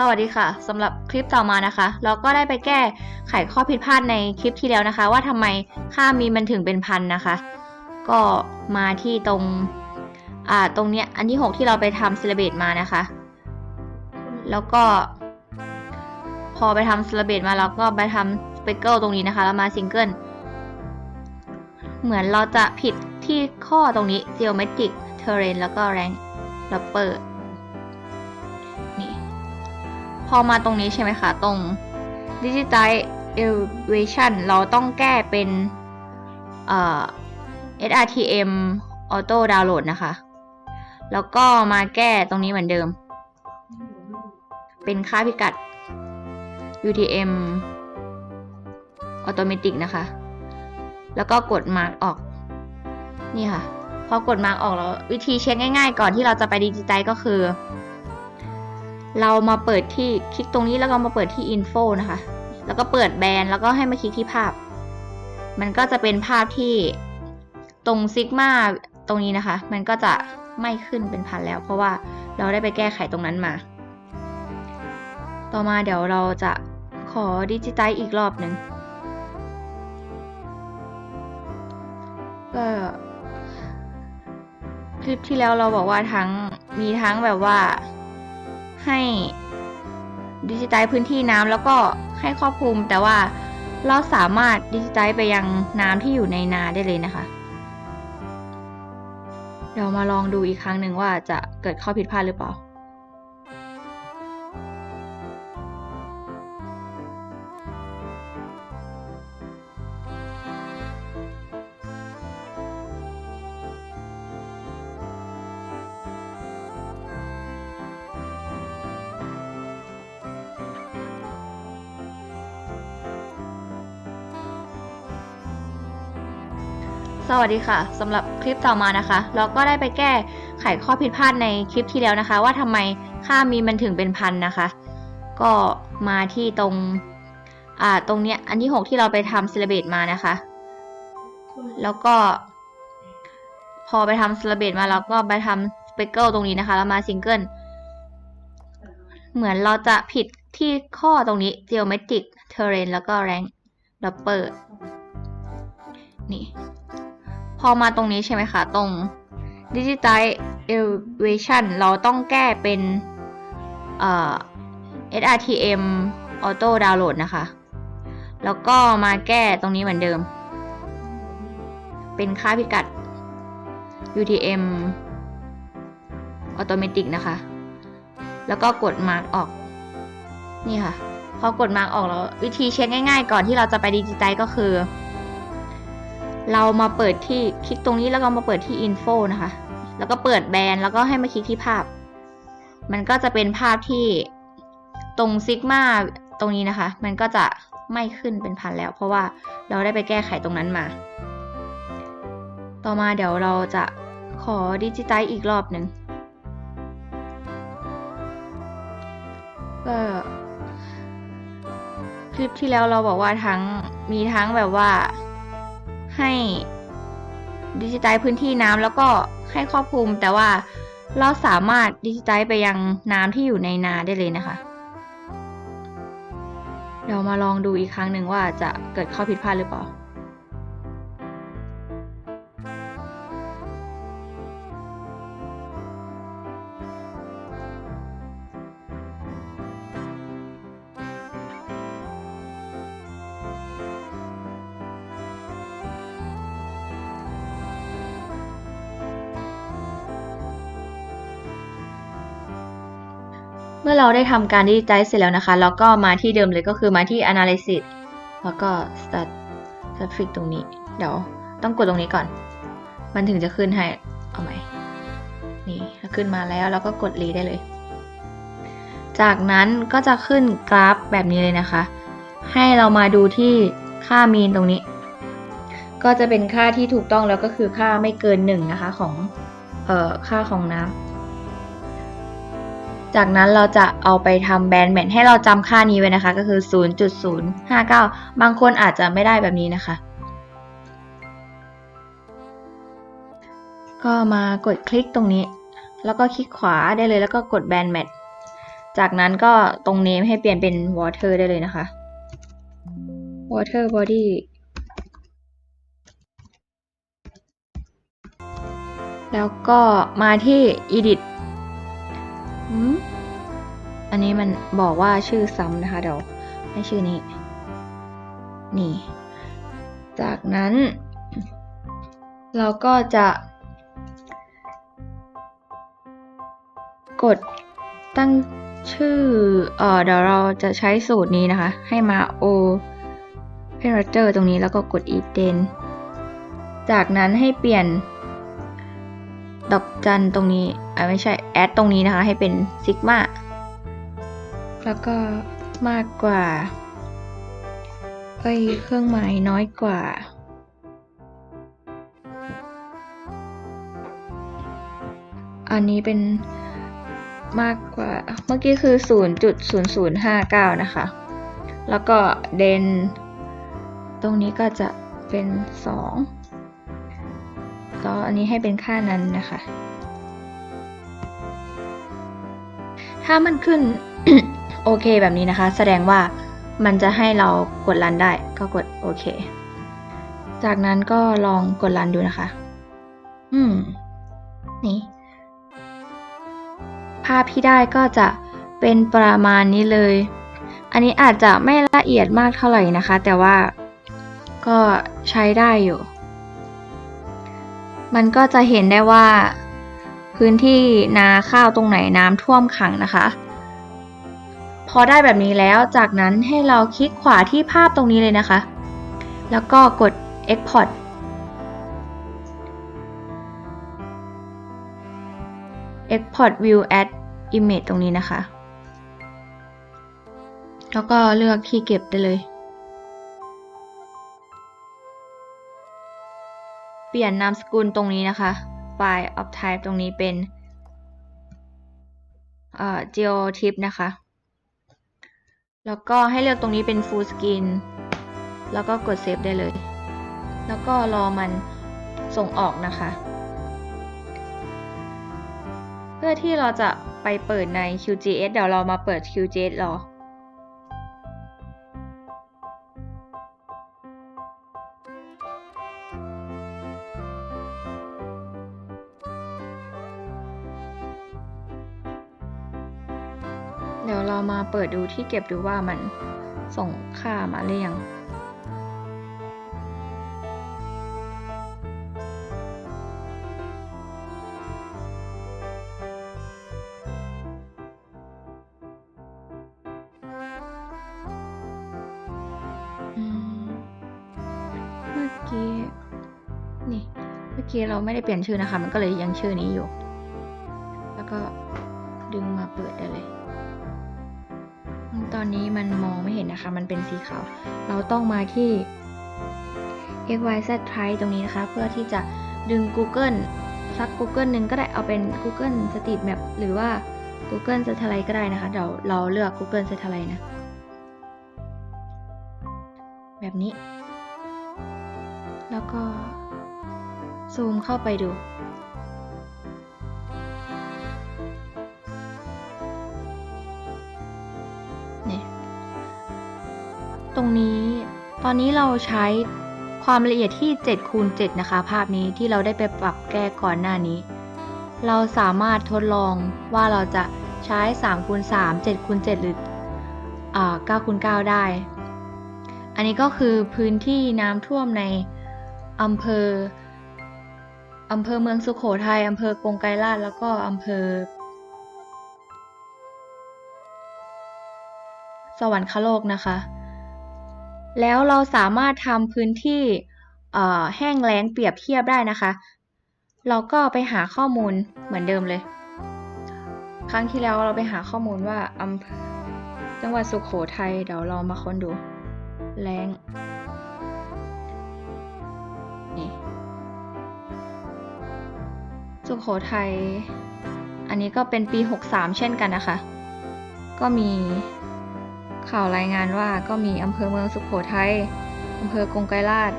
สวัสดีค่ะสำหรับคลิปต่อมานะคะ เราก็ได้ไปแก้ไขข้อผิดพลาดในคลิปที่แล้วนะคะ ว่าทำไมค่ามีมันถึงเป็นพันนะคะ ก็มาที่ตรงอ่าตรงเนี้ยอันที่ 6 ที่เราไปทำ c e l e b r a t e มานะคะ แล้วก็ พอไปทำ c e l e b r a t e มาเราก็ไปทำ speckle ตรงนี้นะคะ แล้วมาซิงเกิลเหมือนเราจะผิดที่ข้อตรงนี้ geometric terrain แล้วก็ rank rapper พอมาตรงนี้ใช่ไหมคะ ตรง Digital Elevation เราต้องแก้เป็นเอ่อ SRTM Auto Download นะคะ แล้วก็มาแก้ตรงนี้เหมือนเดิม เป็นค่าพิกัด UTM Automatic นะคะ แล้วก็กด Mark ออก นี่ค่ะ พอกด Mark ออกแล้ว วิธีเช็คง่ายๆ ก่อนที่เราจะไปดิจิไ e ก็คือ เรามาเปิดที่คลิกตรงนี้แล้วก็มาเปิดที่ info นะคะ แล้วก็เปิดแบรนด์แล้วก็ให้มาคลิกที่ภาพ มันก็จะเป็นภาพที่ตรงซิกมาตรงนี้นะคะ มันก็จะไม่ขึ้นเป็นพันแล้ว เพราะว่าเราได้ไปแก้ไขตรงนั้นมา ต่อมาเดี๋ยวเราจะขอดิจิไ e อีกรอบหนึ่งก็คลิปที่แล้วเราบอกว่าทั้งมีทั้งแบบว่า ให้ดิจิไ e พื้นที่น้ำแล้วก็ให้ครอบคลุม แต่ว่าเราสามารถดิจิไ e ไปยังน้ำที่อยู่ในนาได้เลยนะคะเดี๋ยวมาลองดูอีกครั้งหนึ่งว่าจะเกิดข้อผิดพลาดหรือเปล่า สวัสดีค่ะสำหรับคลิปต่อมานะคะ เราก็ได้ไปแก้ไขข้อผิดพลาดในคลิปที่แล้วนะคะ ว่าทำไมค่ามีมันถึงเป็นพันนะคะ ก็มาที่ตรงอ่าตรงเนี้ยอันที่ 6 ที่เราไปทำ c e l e b r a t e มานะคะ แล้วก็ พอไปทำ c e l e b r a t e มาเราก็ไปทำ speckle ตรงนี้นะคะ แล้วมาซิงเกิลเหมือนเราจะผิดที่ข้อตรงนี้ geometric terrain แล้วก็ rank rapper นี่ พอมาตรงนี้ใช่ไหมคะ ตรง Digital Elevation เราต้องแก้เป็นเอ่อ SRTM Auto Download นะคะ แล้วก็มาแก้ตรงนี้เหมือนเดิม เป็นค่าพิกัด UTM Automatic นะคะ แล้วก็กด Mark ออก นี่ค่ะ พอกด Mark ออกแล้ว วิธีเช็คง่ายๆ ก่อนที่เราจะไปดิจิไ e ก็คือ เรามาเปิดที่คลิกตรงนี้แล้วก็มาเปิดที่ info นะคะ แล้วก็เปิดแบรนด์แล้วก็ให้มาคลิกที่ภาพ มันก็จะเป็นภาพที่ตรงซิกมาตรงนี้นะคะ มันก็จะไม่ขึ้นเป็นพันแล้ว เพราะว่าเราได้ไปแก้ไขตรงนั้นมา ต่อมาเดี๋ยวเราจะขอดิจิไ e อีกรอบหนึ่งก็คลิปที่แล้วเราบอกว่าทั้งมีทั้งแบบว่า ให้ดิจิไ e พื้นที่น้ำแล้วก็ให้ครอบคลุม แต่ว่าเราสามารถดิจิไ e ไปยังน้ำที่อยู่ในนาได้เลยนะคะ เดี๋ยวมาลองดูอีกครั้งหนึ่งว่าจะเกิดข้อผิดพลาดหรือเปล่า มื่อเราได้ทำการดิจิไ e เสร็จแล้วนะคะ แล้วก็มาที่เดิมเลยก็คือมาที่ analysis แล้วก็ start traffic ตรงนี้ เดี๋ยวต้องกดตรงนี้ก่อน มันถึงจะขึ้นให้ เอาไหมนี่ขึ้นมาแล้วแล้วก็กด read ได้เลย จากนั้นก็จะขึ้นกราฟแบบนี้เลยนะคะ ให้เรามาดูที่ค่ามีนตรงนี้ ก็จะเป็นค่าที่ถูกต้องแล้วก็คือค่าไม่เกินหนึ่งนะคะของเอ่อค่าของน้ำ จากนั้นเราจะเอาไปทำแบนด์แมทให้เราจำค่านี้ไว้นะคะ ก็คือ 0.059 บางคนอาจจะไม่ได้แบบนี้นะคะ ก็มากดคลิกตรงนี้ แล้วก็คลิกขวาได้เลยแล้วก็กดแบนด์แมทจากนั้นก็ตรงเนมให้เปลี่ยนเป็น water ได้เลยนะคะ water body แล้วก็มาที่ edit อันนี้มันบอกว่าชื่อซ้ำนะคะเดี๋ยวให้ชื่อนี้ นี่ จากนั้น เราก็จะ กดตั้งชื่อ เอ่อเดี๋ยวเราจะใช้สูตรนี้นะคะ ให้มา o p e r a t o r ตรงนี้แล้วก็กด e d e n จากนั้นให้เปลี่ยน ดอกจันตรงนี้อ่าไม่ใช่ แอดตรงนี้นะคะ ให้เป็นซิกมา แล้วก็มากกว่า เอ้ย เครื่องหมายน้อยกว่า อันนี้เป็นมากกว่า เมื่อกี้คือ 0.0059 นะคะ แล้วก็เดน ตรงนี้ก็จะเป็น 2 แล้วอันนี้ให้เป็นค่านั้นนะคะ ถ้ามันขึ้น โอเคแบบนี้นะคะ แสดงว่ามันจะให้เรากดรันได้ก็กดโอเค จากนั้นก็ลองกดรันดูนะคะ อืม นี่ ภาพที่ได้ก็จะเป็นประมาณนี้เลย อันนี้อาจจะไม่ละเอียดมากเท่าไหร่นะคะ แต่ว่าก็ใช้ได้อยู่ มันก็จะเห็นได้ว่า พื้นที่นาข้าวตรงไหนน้ำท่วมขังนะคะ พอได้แบบนี้แล้วจากนั้นให้เราคลิกขวาที่ภาพตรงนี้เลยนะคะ แล้วก็กด export export view as image ตรงนี้นะคะ แล้วก็เลือกที่เก็บได้เลย เปลี่ยนนามสกุลตรงนี้นะคะ file of type ตรงนี้เป็น เอ่อ geotip นะคะ แล้วก็ให้เลือกตรงนี้เป็น full screen แล้วก็กด save ได้เลย แล้วก็รอมันส่งออกนะคะ เพื่อที่เราจะไปเปิดใน QGIS เดี๋ยวเรามาเปิด QGIS รอ เดี๋ยวเรามาเปิดดูที่เก็บดูว่ามันส่งค่ามาหรือยังเมื่อกี้ นี่ เมื่อกี้เราไม่ได้เปลี่ยนชื่อนะคะ มันก็เลยยังชื่อนี้อยู่ แล้วก็ดึงมาเปิดได้เลย นี้มันมองไม่เห็นนะคะ มันเป็นสีขาว เราต้องมาที่ x y z Drive ตรงนี้นะคะ เพื่อที่จะดึง Google สัก Google หนึ่งก็ได้เอาเป็น Google Street Map หรือว่า Google Satellite ก็ได้นะคะ เดี๋ยวเราเลือก Google Satellite นะ แบบนี้ แล้วก็ซูมเข้าไปดู ตรงนี้ ตอนนี้เราใช้ความละเอียดที่7คูณ7นะคะ ภาพนี้ที่เราได้ไปปรับแก้ก่อนหน้านี้ เราสามารถทดลองว่าเราจะใช้3คูณ3 7คูณ7หรืออ9คูณ9ได้ อันนี้ก็คือพื้นที่น้ำท่วมในอำเภออำเภอเมืองสุขโขทัยอำเภอกงไกรลาษฎร์แล้วก็อำเภอ สวรรคโลกนะคะ แล้วเราสามารถทำพื้นที่แห้งแล้งเปรียบเทียบได้นะคะ เราก็ไปหาข้อมูลเหมือนเดิมเลย ครั้งที่แล้วเราไปหาข้อมูลว่าอำเภอจังหวัดสุขโขทัยเดี๋ยวเรามาค้นดู แรงนี่สุขโขทัย อันนี้ก็เป็นปี 63 เช่นกันนะคะ ก็มี ข่าวรายงานว่าก็มีอำเภอเมืองสุขโขทัยอำเภอกงไกรลาษฎร์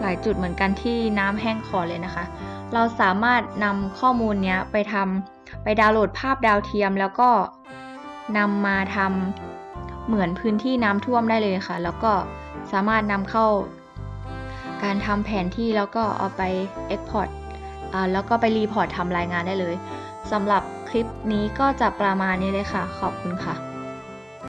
หลายจุดเหมือนกันที่น้ำแห้งขอเลยนะคะ เราสามารถนำข้อมูลนี้ไปทำไปดาวน์โหลดภาพดาวเทียม แล้วก็นำมาทำเหมือนพื้นที่น้ำท่วมได้เลยค่ะ แล้วก็สามารถนำเข้า การทำแผนที่แล้วก็เอาไป Export อ่าแล้วก็ไปรีพอร์ตทำรายงานได้เลยสำหรับคลิปนี้ก็จะประมาณนี้เลยค่ะ ขอบคุณค่ะ